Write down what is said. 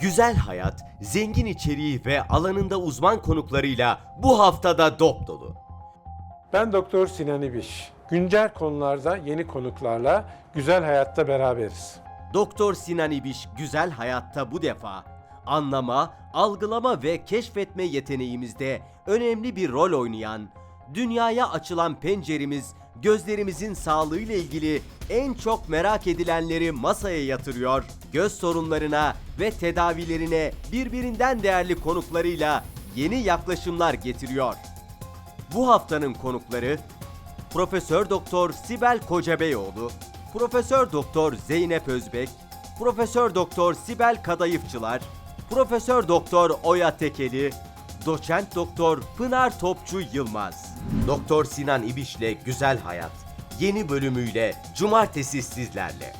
Güzel hayat, zengin içeriği ve alanında uzman konuklarıyla bu haftada dop dolu. Ben Doktor Sinan İbiş. Güncel konularda yeni konuklarla Güzel Hayat'ta beraberiz. Doktor Sinan İbiş Güzel Hayatta bu defa anlama, algılama ve keşfetme yeteneğimizde önemli bir rol oynayan, dünyaya açılan penceremiz, gözlerimizin sağlığıyla ilgili en çok merak edilenleri masaya yatırıyor, göz sorunlarına ve tedavilerine birbirinden değerli konuklarıyla yeni yaklaşımlar getiriyor. Bu haftanın konukları Profesör Doktor Sibel Kocabeyoğlu, Profesör Doktor Zeynep Özbek, Profesör Doktor Sibel Kadayıfçılar, Profesör Doktor Oya Tekeli, Doçent Doktor Pınar Topçu Yılmaz. Doktor Sinan İbiş'le Güzel Hayat yeni bölümüyle cumartesi sizlerle.